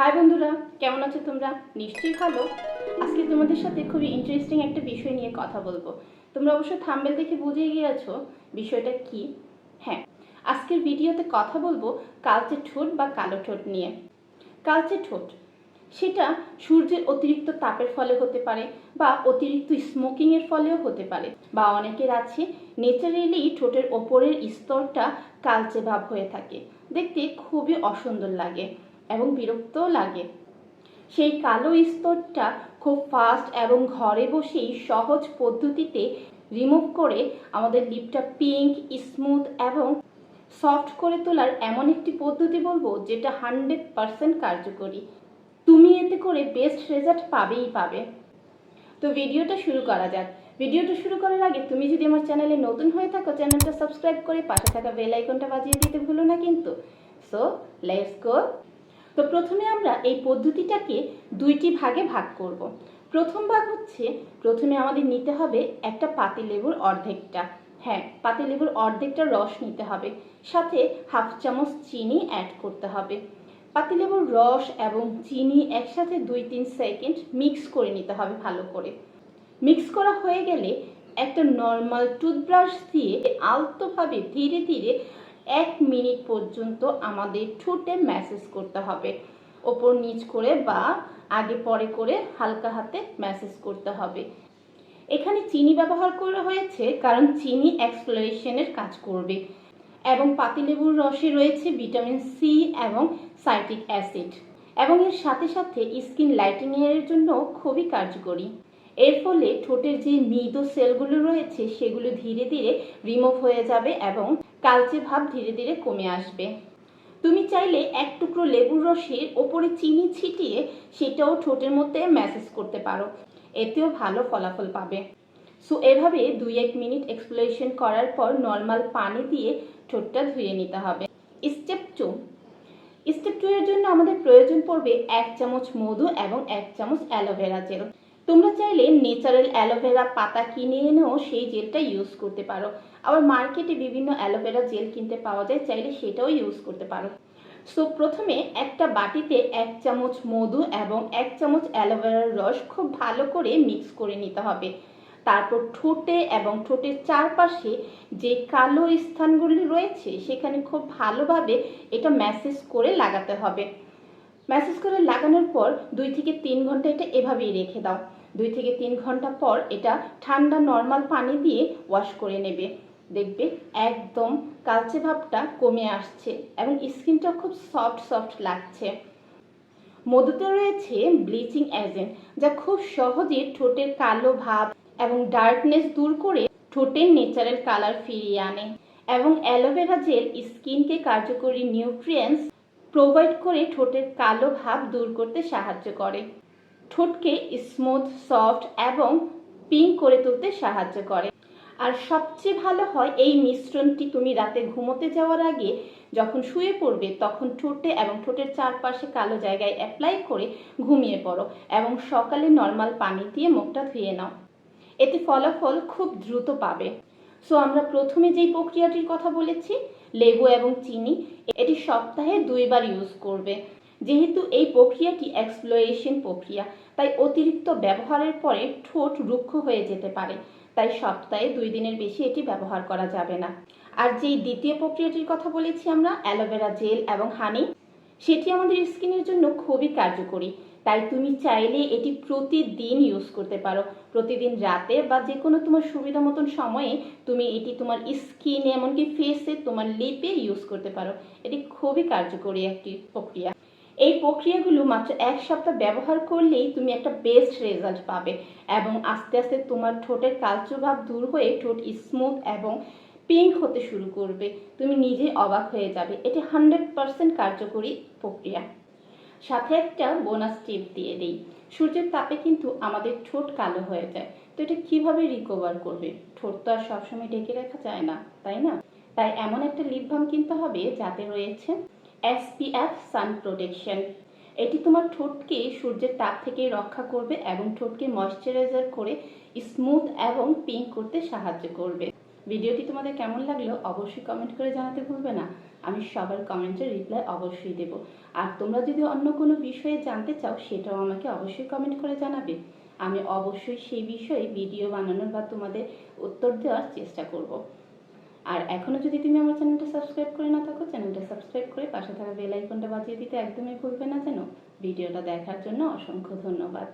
High বন্ধুরা, কেমন আছো তোমরা? নিশ্চয়ই ভালো। আজকে তোমাদের সাথে খুবই ইন্টারেস্টিং একটা বিষয় নিয়ে কথা বলব। তোমরা অবশ্য থাম্বেল দেখে বুঝে গিয়েছো বিষয়টা কি। হ্যাঁ আজকের ভিডিওতে কথা বলব কালচে ঠোঁট বা কালো ঠোঁট নিয়ে। কালচে ঠোঁট, সেটা সূর্যের অতিরিক্ত তাপের ফলে হতে পারে বা অতিরিক্ত স্মোকিংয়ের ফলেও হতে পারে। বা অনেকের আছে নেচারেলি ঠোঁটের ওপরের স্তরটা কালচে ভাব হয়ে থাকে। দেখতে খুবই অসুন্দর লাগে। এবং বিরক্তও লাগে। সেই কালো স্তরটা খুব ফাস্ট এবং ঘরে বসেই সহজ পদ্ধতিতে রিমুভ করে আমাদের লিপটা পিঙ্ক স্মুথ এবং সফট করে তোলার এমন একটি পদ্ধতি বলব যেটা হান্ড্রেড পারসেন্ট কার্যকরী। তুমি এতে করে বেস্ট রেজাল্ট পাবেই পাবে। তো ভিডিওটা শুরু করা যাক। ভিডিওটা শুরু করার আগে তুমি যদি আমার চ্যানেলে নতুন হয়ে থাকো, চ্যানেলটা সাবস্ক্রাইব করে পাশে থাকা বেল আইকনটা বাজিয়ে দিতে ভুলো না কিন্তু। সো লেটস গো তো প্রথমে আমরা এই পদ্ধতিটাকে দুইটি ভাগে ভাগ করব। প্রথম ভাগ হচ্ছে প্রথমে আমাদের নিতে হবে একটা পাতিলেবুর অর্ধেকটা। হ্যাঁ পাতিলেবুর অর্ধেকটা রস নিতে হবে। সাথে হাফ চামচ চিনি অ্যাড করতে হবে। পাতিলেবুর রস এবং চিনি একসাথে দুই তিন সেকেন্ড মিক্স করে নিতে হবে ভালো করে। মিক্স করা হয়ে গেলে একটা নর্মাল টুথব্রাশ দিয়ে আলতোভাবে ধীরে ধীরে এক মিনিট পর্যন্ত আমাদের ঠোঁটে ম্যাসেজ করতে হবে। ওপর নিচ করে বা আগে পরে করে হালকা হাতে ম্যাসেজ করতে হবে। এখানে চিনি ব্যবহার করা হয়েছে কারণ চিনি এক্সপ্লোরেশনের কাজ করবে। এবং পাতিলেবুর রসে রয়েছে ভিটামিন সি এবং সাইটিক অ্যাসিড এবং এর সাথে সাথে স্কিন লাইটিংয়ের জন্য খুবই কার্যকরী। এর ফলে ঠোঁটের যে মৃদু সেলগুলো রয়েছে সেগুলো ধীরে ধীরে রিমুভ হয়ে যাবে এবং কালচে ভাব ধীরে ধীরে কমে আসবে। তুমি চাইলে এক টুকরো লেবুর রসের ওপরে চিনি ছিটিয়ে সেটাও ঠোঁটের মধ্যে ম্যাসেজ করতে পারো। এতেও ভালো ফলাফল পাবে। সো, এভাবে দুই এক মিনিট এক্সপ্লোরেশন করার পর নর্মাল পানি দিয়ে ঠোঁটটা ধুয়ে নিতে হবে। স্টেপ টু স্টেপ টু এর জন্য আমাদের প্রয়োজন পড়বে এক চামচ মধু এবং এক চামচ অ্যালোভেরা জেল তোমরা চাইলে ন্যাচারাল অ্যালোভেরা পাতা কিনে এনেও সেই জেলটা ইউজ করতে পারো। আবার মার্কেটে বিভিন্ন অ্যালোভেরা জেল কিনতে পাওয়া যায়, চাইলে সেটাও ইউজ করতে পারো। সো প্রথমে একটা বাটিতে এক চামচ মধু এবং এক চামচ অ্যালোভেরার রস খুব ভালো করে মিক্স করে নিতে হবে। তারপর ঠোঁটে এবং ঠোঁটের চারপাশে যে কালো স্থানগুলি রয়েছে, সেখানে খুব ভালোভাবে এটা ম্যাসেজ করে লাগাতে হবে। ম্যাসেজ করে লাগানোর পর দুই থেকে তিন ঘণ্টা এটা এভাবেই রেখে দাও। দুই থেকে তিন ঘণ্টা পর এটা ঠান্ডা নর্মাল পানি দিয়ে ওয়াশ করে নেবে। দেখবে একদম কালচে ভাবটা কমে আসছে এবং স্কিনটা খুব সফট সফট লাগছে। মধুতে রয়েছে ব্লিচিং এজেন্ট যা খুব সহজে ঠোঁটের কালো ভাব এবং ডার্কনেস দূর করে ঠোঁটের ন্যাচারাল কালার ফিরিয়ে আনে এবং অ্যালোভেরা জেল স্কিনকে কার্যকরী নিউট্রিয়েন্টস প্রোভাইড করে ঠোঁটের কালো ভাব দূর করতে সাহায্য করে। ঠোঁটকে স্মুথ সফট এবং পিঙ্ক করে তুলতে সাহায্য করে। আর সবচেয়ে ভালো হয় এই মিশ্রণটি তুমি রাতে ঘুমোতে যাওয়ার আগে যখন শুয়ে পড়বে তখন ঠোঁটে এবং ঠোঁটের চারপাশে কালো জায়গায় অ্যাপ্লাই করে ঘুমিয়ে পড়ো এবং সকালে নর্মাল পানি দিয়ে মুখটা ধুয়ে নাও। এতে ফলাফল খুব দ্রুত পাবে। সো আমরা প্রথমে যেই প্রক্রিয়াটির কথা বলেছি, লেবু এবং চিনি, এটি সপ্তাহে দুইবার ইউজ করবে। যেহেতু এই প্রক্রিয়াটি এক্সপ্লোয়েশন প্রক্রিয়া, তাই অতিরিক্ত ব্যবহারের পরে ঠোঁট রুক্ষ হয়ে যেতে পারে। তাই সপ্তাহে দুই দিনের বেশি এটি ব্যবহার করা যাবে না। আর যেই দ্বিতীয় প্রক্রিয়াটির কথা বলেছি আমরা, অ্যালোভেরা জেল এবং হানি, সেটি আমাদের স্কিনের জন্য খুবই কার্যকরী। তাই তুমি চাইলে এটি প্রতিদিন ইউজ করতে পারো। প্রতিদিন রাতে বা যে কোনো তোমার সুবিধা মতন সময়ে তুমি এটি তোমার স্কিনে, এমনকি ফেসে তোমার লিপে ইউজ করতে পারো। এটি খুবই কার্যকরী একটি প্রক্রিয়া। এই প্রক্রিয়াগুলো মাত্র এক সপ্তাহ ব্যবহার করলেই তুমি একটা বেস্ট রেজাল্ট পাবে এবং আস্তে আস্তে তোমার ঠোঁটের কালচো ভাব দূর হয়ে ঠোঁট স্মুথ এবং পিঙ্ক হতে শুরু করবে। তুমি নিজে অবাক হয়ে যাবে। এটি হান্ড্রেড পারসেন্ট কার্যকরী প্রক্রিয়া। সাথে একটা বোনাস টিপ দিয়ে দিই। সূর্যের তাপে কিন্তু আমাদের ঠোঁট কালো হয়ে যায়। তো এটা কীভাবে রিকভার করবে? ঠোঁট তো আর সবসময় ঢেকে রাখা যায় না, তাই না? তাই এমন একটা লিপ বাম কিনতে হবে যাতে রয়েছে এসপিএফ সান প্রোটেকশন এটি তোমার ঠোঁটকে সূর্যের তাপ থেকে রক্ষা করবে এবং ঠোঁটকে ময়শ্চারাইজার করে স্মুথ এবং পিঙ্ক করতে সাহায্য করবে। ভিডিওটি তোমাদের কেমন লাগল অবশ্যই কমেন্ট করে জানাতে ভুলবে না। আমি সবার কমেন্টের রিপ্লাই অবশ্যই দেব। আর তোমরা যদি অন্য কোনো বিষয়ে জানতে চাও, সেটাও আমাকে অবশ্যই কমেন্ট করে জানাবে। আমি অবশ্যই সেই বিষয়ে ভিডিও বানানোর বা তোমাদের উত্তর দেওয়ার চেষ্টা করব। আর এখনও যদি তুমি আমার চ্যানেলটা সাবস্ক্রাইব করে না থাকো, চ্যানেলটা সাবস্ক্রাইব করে পাশে থাকা বেল আইকনটা বাজিয়ে দিতে একদমই ভুলবে না যেন। ভিডিওটা দেখার জন্য অসংখ্য ধন্যবাদ।